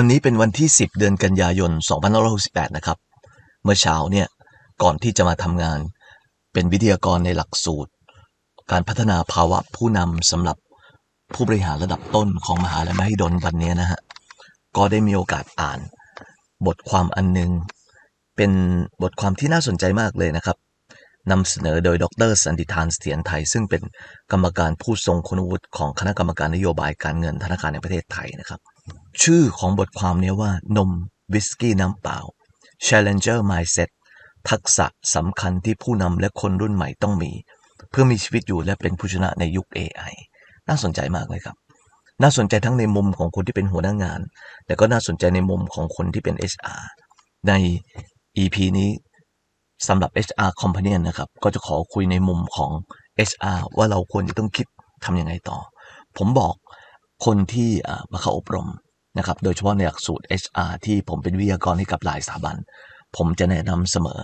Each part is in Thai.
วันนี้เป็นวันที่ 10 เดือนกันยายน 2568 นะครับ เมื่อเช้าเนี่ย ก่อนที่จะมาทำงาน เป็นวิทยากรในหลักสูตร การพัฒนาภาวะผู้นำสำหรับผู้บริหารระดับต้นของมหาลัยมหิดลวันนี้นะฮะ ก็ได้มีโอกาสอ่านบทความอันนึง เป็นบทความที่น่าสนใจมากเลยนะครับนำเสนอโดยดรสันติธานเสถียรไทย ซึ่งเป็นกรรมการผู้ทรงคุณวุฒิของคณะกรรมการนโยบายการเงินธนาคารแห่งประเทศไทยนะครับ ชื่อของบทความนี้ว่านมวิสกี้น้ำเปล่า Challenger Mindset ทักษะสำคัญที่ผู้นำและคนรุ่นใหม่ต้องมี เพื่อมีชีวิตอยู่และเป็นผู้ชนะในยุค AI น่าสนใจมากเลยครับ น่าสนใจทั้งในมุมของคนที่เป็นหัวหน้างาน แต่ก็น่าสนใจในมุมของคนที่เป็น HR ใน EP นี้สำหรับ HR Companion นะครับ ก็จะขอคุยในมุมของ HR ว่าเราควรจะต้องคิดทำยังไงต่อ ผมบอกคนที่มาเข้าอบรม นะครับ โดยเฉพาะในหลักสูตร HR ที่ผมเป็นวิทยากรให้กับหลายสถาบัน ผมจะแนะนำเสมอ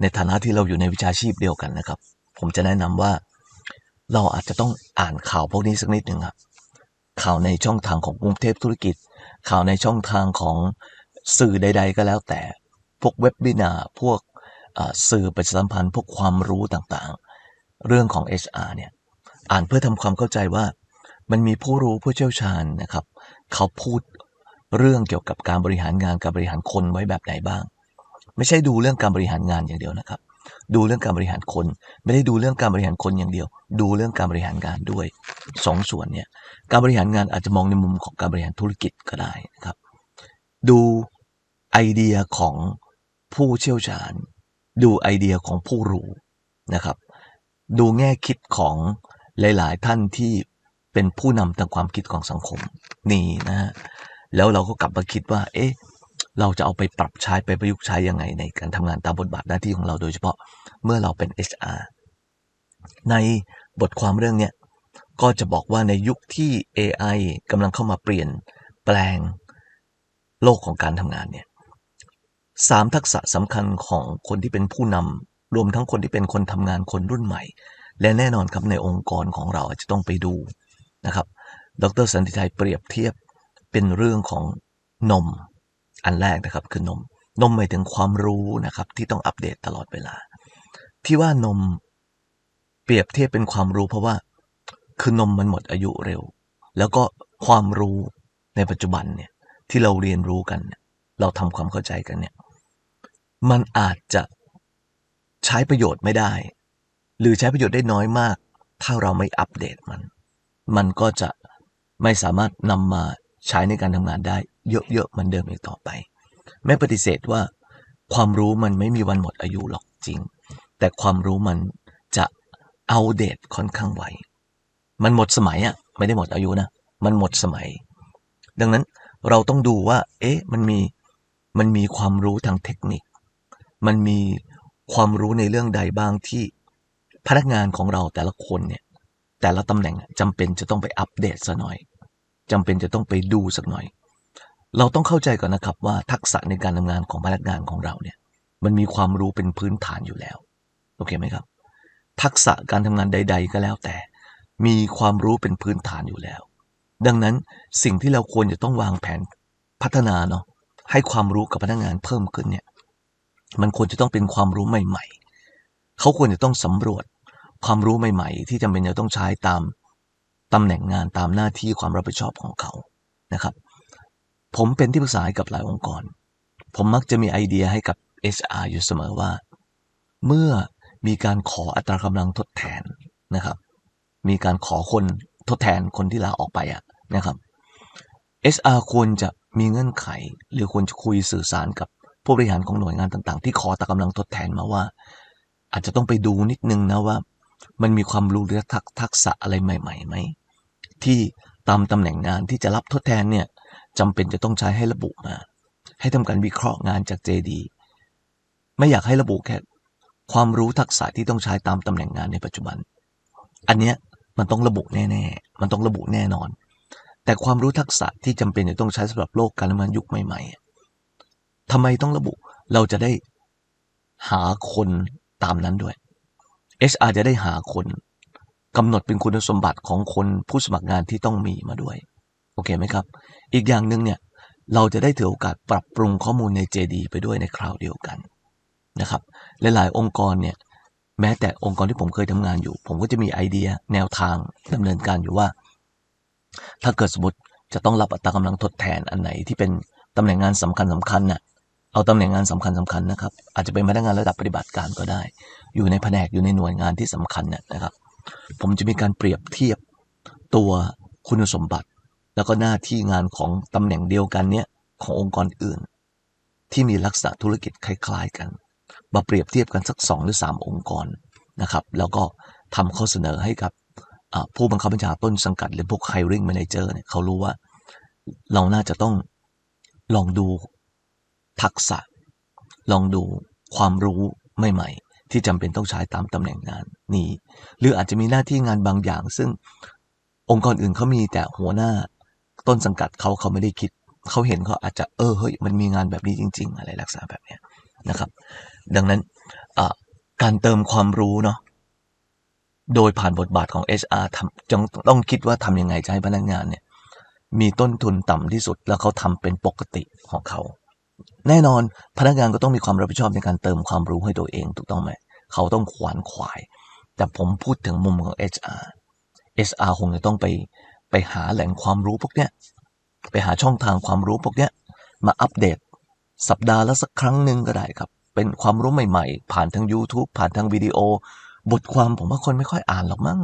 ในฐานะที่เราอยู่ในวิชาชีพเดียวกันนะครับ ผมจะแนะนำว่าเราอาจจะต้องอ่านข่าวพวกนี้สักนิดหนึ่งครับ ข่าวในช่องทางของกรุงเทพธุรกิจ ข่าวในช่องทางของสื่อใด ๆ ก็แล้วแต่ พวกเว็บบินาพวกสื่อประชาสัมพันธ์พวกความรู้ต่างๆ เรื่องของ HR เนี่ย อ่านเพื่อทำความเข้าใจว่ามันมีผู้รู้ผู้เชี่ยวชาญนะครับ เขาพูด เรื่องเกี่ยวกับการบริหารงานการบริหารคนไว้แบบไหนบ้าง ไม่ใช่ดูเรื่องการบริหารงานอย่างเดียวนะครับ ดูเรื่องการบริหารคน ไม่ได้ดูเรื่องการบริหารคนอย่างเดียว ดูเรื่องการบริหารงานด้วยสองส่วนเนี่ยการบริหารงานอาจจะมองในมุมของการบริหารธุรกิจก็ได้นะครับ ดูไอเดียของผู้เชี่ยวชาญ ดูไอเดียของผู้รู้นะครับ ดูแง่คิดของหลาย ๆ ท่านที่เป็นผู้นำทางความคิดของสังคมนี่นะฮะ แล้วเราก็กลับมาคิดว่า เอ๊ะ เราจะเอาไปปรับใช้ไปประยุกต์ใช้ยังไงในการทำงานตามบทบาทหน้าที่ของเราโดยเฉพาะเมื่อเราเป็น HR ในบทความเรื่องนี้ก็จะบอกว่าในยุคที่ AI กำลังเข้ามาเปลี่ยนแปลงโลกของการทำงานเนี่ยสามทักษะสำคัญของคนที่เป็นผู้นำรวมทั้งคนที่เป็นคนทำงานคนรุ่นใหม่ และแน่นอนครับในองค์กรของเราจะต้องไปดูนะครับ ดรสันติชัยเปรียบเทียบ เป็นเรื่องของนม อันแรกนะครับคือนม นมหมายถึงความรู้นะครับ ที่ต้องอัปเดตตลอดเวลา ที่ว่านมเปรียบเทียบเป็นความรู้เพราะว่า คือนมมันหมดอายุเร็ว แล้วก็ความรู้ในปัจจุบันเนี่ยที่เราเรียนรู้กันเราทำความเข้าใจกันเนี่ยมันอาจจะใช้ประโยชน์ไม่ได้ หรือใช้ประโยชน์ได้น้อยมาก ถ้าเราไม่อัปเดตมัน มันก็จะไม่สามารถนำมา ใช้ในการทำงานได้เยอะๆเหมือนเดิมอีกต่อไปแม้ปฏิเสธว่าความรู้มันไม่มีวันหมดอายุหรอกจริง แต่ความรู้มันจะเอาเดตค่อนข้างไวมันหมดสมัยอะไม่ได้หมดอายุนะมันหมดสมัย ดังนั้นเราต้องดูว่า เอ๊ะมันมีมันมีความรู้ทางเทคนิค มันมีความรู้ในเรื่องใดบ้างที่พนักงานของเราแต่ละคนเนี่ยแต่ละตำแหน่งจำเป็นจะต้องไปอัปเดตซะหน่อย จำเป็นจะต้องไปดูสักหน่อย เราต้องเข้าใจก่อนนะครับว่าทักษะในการทำงานของพนักงานของเราเนี่ย มันมีความรู้เป็นพื้นฐานอยู่แล้ว โอเคไหมครับ ทักษะการทำงานใด ๆ ก็แล้วแต่ มีความรู้เป็นพื้นฐานอยู่แล้ว ดังนั้นสิ่งที่เราควรจะต้องวางแผนพัฒนาเนาะให้ความรู้กับพนักงานเพิ่มขึ้นเนี่ย มันควรจะต้องเป็นความรู้ใหม่ ๆ เขาควรจะต้องสำรวจความรู้ใหม่ ๆ ที่จำเป็นจะต้องใช้ตาม ตำแหน่งงานตามหน้าที่ความรับผิดชอบของเขานะครับ ผมเป็นที่ปรึกษาให้กับหลายองค์กร ผมมักจะมีไอเดียให้กับ HR อยู่เสมอว่า เมื่อมีการขออัตรากำลังทดแทนนะครับ มีการขอคนทดแทนคนที่ลาออกไปอะนะครับ HR ควรจะมีเงื่อนไข หรือควรจะคุยสื่อสารกับผู้บริหารของหน่วยงานต่างๆ ที่ขอตากำลังทดแทนมาว่า อาจจะต้องไปดูนิดนึงนะว่า มันมีความรู้หรือทักษะอะไรใหม่ๆไหม ที่ตามตำแหน่งงานที่จะรับทดแทนเนี่ยจำเป็นจะต้องใช้ให้ระบุมา ให้ทำการวิเคราะห์งานจาก JD ไม่อยากให้ระบุแค่ความรู้ทักษะที่ต้องใช้ตามตำแหน่งงานในปัจจุบัน อันเนี้ยมันต้องระบุแน่ๆ มันต้องระบุแน่นอน แต่ความรู้ทักษะที่จำเป็นจะต้องใช้สำหรับโลกการทำงานยุคใหม่ๆทำไมต้องระบุเราจะได้หาคนตามนั้นด้วย HR จะได้หาคน กำหนดเป็นคุณสมบัติของคนผู้สมัครงานที่ต้องมีมาด้วย โอเคไหมครับ อีกอย่างหนึ่งเนี่ยเราจะได้ถือโอกาสปรับปรุงข้อมูลใน JD ไปด้วยในคราวเดียวกันนะครับหลายๆองค์กรเนี่ยแม้แต่องค์กรที่ผมเคยทำงานอยู่ ผมก็จะมีไอเดียแนวทางดำเนินการอยู่ว่า ถ้าเกิดสมมติจะต้องรับอัตรากำลังทดแทนอันไหนที่เป็นตำแหน่งงานสำคัญสำคัญน่ะเอาตำแหน่งงานสำคัญสำคัญนะครับ อาจจะเป็นพนักงานระดับปฏิบัติการก็ได้ อยู่ในแผนกอยู่ในหน่วยงานที่สำคัญน่ะนะครับ ผมจะมีการเปรียบเทียบตัวคุณสมบัติ แล้วก็หน้าที่งานของตำแหน่งเดียวกันเนี่ยขององค์กรอื่น ที่มีลักษณะธุรกิจคล้าย ๆ กัน มาเปรียบเทียบกันสักสองหรือสามองค์กรนะครับ แล้วก็ทำข้อเสนอให้กับผู้บังคับบัญชาต้นสังกัดหรือพวก hiring manager เนี่ยเขารู้ว่าเราน่าจะต้องลองดูทักษะ ลองดูความรู้ใหม่ๆ ที่จำเป็นต้องใช้ตามตำแหน่งงานนี้ หรืออาจจะมีหน้าที่งานบางอย่าง ซึ่งองค์กรอื่นเขามีแต่หัวหน้าต้นสังกัดเขาเขาไม่ได้คิด เขาเห็นเขาอาจจะเออเฮ้ยมันมีงานแบบนี้จริง ๆ อะไรลักษณะแบบนี้นะครับ ดังนั้นการเติมความรู้เนาะโดยผ่านบทบาทของ HR ทำจงต้องคิดว่าทำยังไงจะให้พนักงานเนี่ยมีต้นทุนต่ำที่สุดแล้วเขาทำเป็นปกติของเขา แน่นอนพนักงานก็ต้องมีความรับผิดชอบในการเติมความรู้ให้ตัวเองถูกต้องไหมเขาต้องขวานขวาย แต่ผมพูดถึงมุมของ HR HR คงจะต้องไปไปหาแหล่งความรู้พวกเนี้ยไปหาช่องทางความรู้พวกเนี้ยมาอัปเดต สัปดาห์ละสักครั้งหนึ่งก็ได้ครับ เป็นความรู้ใหม่ๆ ผ่านทาง YouTube ผ่านทางวิดีโอ บทความผมว่าคนไม่ค่อยอ่านหรอกมั้ง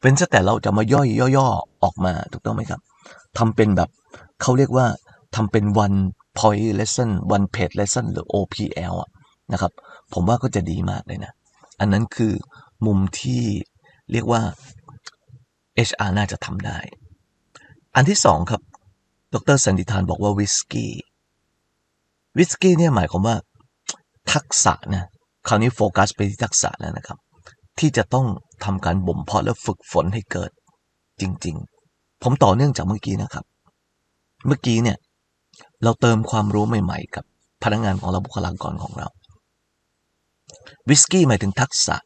เป็นแต่เราจะมาย่อยย่อๆออกมาถูกต้องไหมครับทำเป็นแบบเขาเรียกว่าทำเป็น one point lesson one page lesson หรือ OPL อะนะครับ ผมว่าก็จะดีมากเลยนะ อันนั้นคือมุมที่เรียกว่า HR น่าจะทำได้ อันที่สองครับ ดรสันติธานบอกว่าวิสกี้ วิสกี้เนี่ยหมายความว่าทักษะนะ คราวนี้โฟกัสไปที่ทักษะแล้วนะครับ ที่จะต้องทำการบ่มเพาะและฝึกฝนให้เกิดจริง ๆ ผมต่อเนื่องจากเมื่อกี้นะครับ เมื่อกี้เนี่ย เราเติมความรู้ใหม่ๆ กับพนักงานของเราบุคลากรของเราวิสกี้หมายถึงทักษะ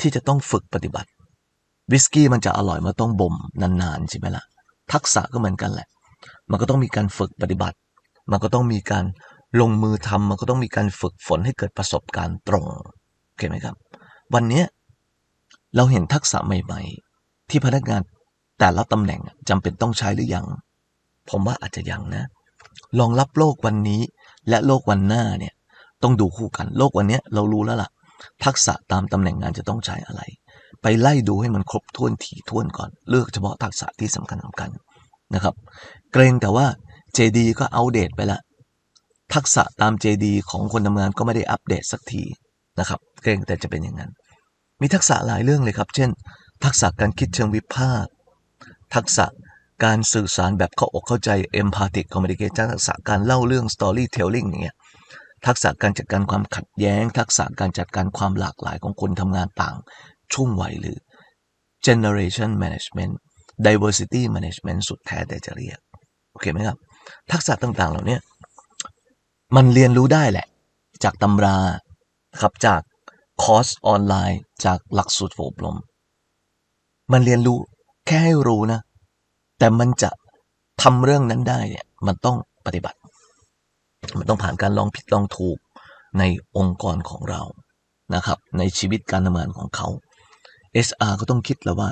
ที่จะต้องฝึกปฏิบัติวิสกี้มันจะอร่อยมาต้องบ่มนานๆใช่ไหมละ่ะ ทักษะก็เหมือนกันแหละ มันก็ต้องมีการฝึกปฏิบัติ มันก็ต้องมีการลงมือทำมันก็ต้องมีการฝึกฝนให้เกิดประสบการณ์ตรงโอเคไหมครับ วันนี้เราเห็นทักษะใหม่ ๆ ที่พนักงานแต่ละตำแหน่งจำเป็นต้องใช้หรือยัง ผมว่าอาจจะยังนะ ลองรับโลกวันนี้ และโลกวันหน้าเนี่ยต้องดูคู่กัน โลกวันนี้เรารู้แล้วล่ะ ทักษะตามตำแหน่งงานจะต้องใช้อะไร ไปไล่ดูให้มันครบถ้วนถี่ถ้วนก่อน เลือกเฉพาะทักษะที่สำคัญสำคัญนะครับ เกรงแต่ว่า JD ก็อัปเดตไปละทักษะตาม JD ของคนทำงานก็ไม่ได้อัปเดตสักทีนะครับ เกรงแต่จะเป็นอย่างนั้น มีทักษะหลายเรื่องเลยครับ เช่น ทักษะการคิดเชิงวิพากษ์ทักษะ การสื่อสารแบบเข้าอกเข้าใจ empathic communication ทักษะการเล่าเรื่อง storytelling อย่างเงี้ยทักษะการจัดการความขัดแย้ง ทักษะการจัดการความหลากหลายของคนทำงานต่าง ช่วงวัยหรือ generation management diversity management สุดแท้แต่จะเรียก โอเคไหมครับ ทักษะต่างๆ เหล่านี้มันเรียนรู้ได้แหละ จากตำราครับจากคอร์สออนไลน์ จากหลักสูตรอบรม มันเรียนรู้แค่ให้รู้นะ แต่มันจะทำเรื่องนั้นได้เนี่ยมันต้องปฏิบัติ มันต้องผ่านการลองผิดลองถูกในองค์กรของเรานะครับ ในชีวิตการทำงานของเขา SR ก็ต้องคิดแล้วว่า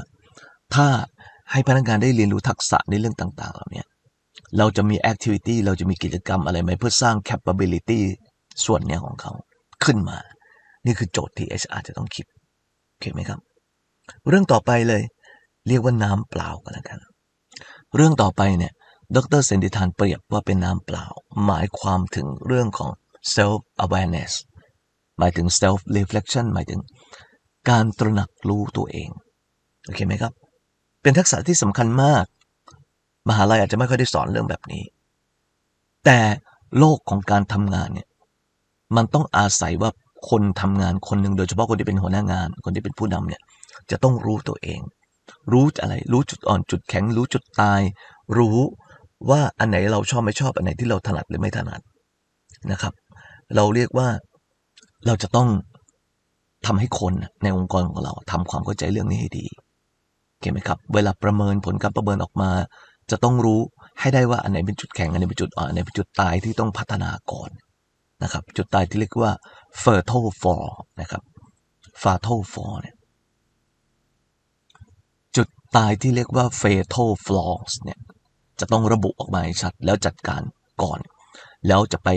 ถ้าให้พนักงานได้เรียนรู้ทักษะในเรื่องต่างๆเหล่านี้เราจะมี activity เราจะมีกิจกรรมอะไรไหมเพื่อสร้าง capability ส่วนเนี้ยของเขาขึ้นมา นี่คือโจทย์ที่ HR จะต้องคิดโอเคไหมครับ เรื่องต่อไปเลย เรียกว่าน้ำเปล่ากันแล้วกัน เรื่องต่อไปเนี่ยดรเซนดิทานเปรียบว่าเป็นน้ำเปล่า หมายความถึงเรื่องของ self awareness หมายถึง self reflection หมายถึง การตระหนักรู้ตัวเอง โอเคไหมครับ เป็นทักษะที่สำคัญมาก มหาลัยอาจจะไม่ค่อยได้สอนเรื่องแบบนี้ แต่โลกของการทำงานเนี่ย มันต้องอาศัยว่าคนทำงานคนหนึ่งโดยเฉพาะคนที่เป็นหัวหน้างาน คนที่เป็นผู้นำเนี่ย จะต้องรู้ตัวเอง รู้อะไร รู้จุดอ่อนจุดแข็ง รู้จุดตาย รู้ว่าอันไหนเราชอบไม่ชอบอันไหนที่เราถนัดหรือไม่ถนัดนะครับ เราเรียกว่าเราจะต้องทำให้คนในองค์กรของเราทำความเข้าใจเรื่องนี้ให้ดีเห็นไหมครับ เวลาประเมินผลการประเมินออกมา จะต้องรู้ให้ได้ว่าอันไหนเป็นจุดแข็งอันไหนเป็นจุดอ่อนอันไหนเป็นจุดตายที่ต้องพัฒนาก่อนนะครับ จุดตายที่เรียกว่า fertile for นะครับ fertile for เนี่ย ตายที่เรียกว่า fatal flaws เนี่ย จะต้องระบุออกมาให้ชัด แล้วจัดการก่อน แล้วจะไป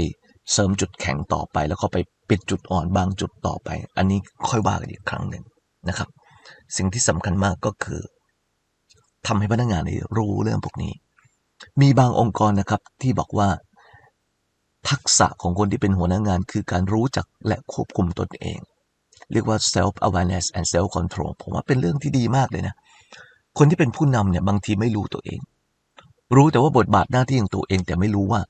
เสริมจุดแข็งต่อไป แล้วก็ไปปิดจุดอ่อนบางจุดต่อไป อันนี้ค่อยว่ากันอีกครั้งหนึ่งนะครับ สิ่งที่สำคัญมากก็คือทำให้พนักงานรู้เรื่องพวกนี้ มีบางองค์กรนะครับที่บอกว่าทักษะของคนที่เป็นหัวหน้างานคือการรู้จักและควบคุมตนเอง เรียกว่า self awareness and self control ผมว่าเป็นเรื่องที่ดีมากเลยนะ คนที่เป็นผู้นำเนี่ยบางทีไม่รู้ตัวเอง รู้แต่ว่าบทบาทหน้าที่ของตัวเองแต่ไม่รู้ว่า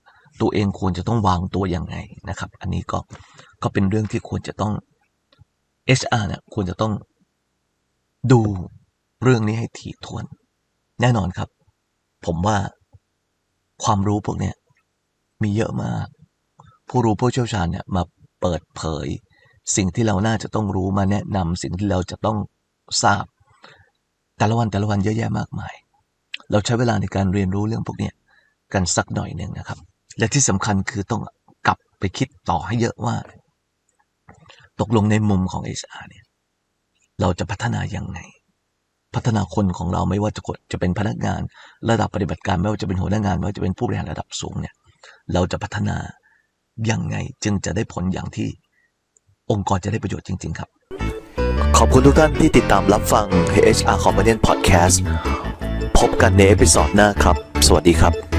ตัวเองควรจะต้องวางตัวยังไงนะครับ อันนี้ก็ก็เป็นเรื่องที่ควรจะต้อง HR เนี่ยควรจะต้องดูเรื่องนี้ให้ถี่ถ้วน แน่นอนครับ ผมว่าความรู้พวกเนี้ยมีเยอะมาก ผู้รู้ผู้เชี่ยวชาญเนี่ยมาเปิดเผย สิ่งที่เราน่าจะต้องรู้มาแนะนำสิ่งที่เราจะต้องทราบ แต่ละวันแต่ละวันเยอะแยะมากมาย เราใช้เวลาในการเรียนรู้เรื่องพวกนี้กันสักหน่อยหนึ่งนะครับ และที่สำคัญคือต้องกลับไปคิดต่อให้เยอะว่า ตกลงในมุมของ HR เนี่ยเราจะพัฒนายังไง พัฒนาคนของเราไม่ว่าจะจะเป็นพนักงาน ระดับปฏิบัติการไม่ว่าจะเป็นหัวหน้างาน ไม่ว่าจะเป็นผู้บริหารระดับสูงเนี่ยเราจะพัฒนายังไงจึงจะได้ผลอย่างที่องค์กรจะได้ประโยชน์จริง ๆ ครับ อบคุณทุกท่านที่ติดตามรับฟัง HR Companion Podcast พบกันในเอพิซอดหน้าครับ สวัสดีครับ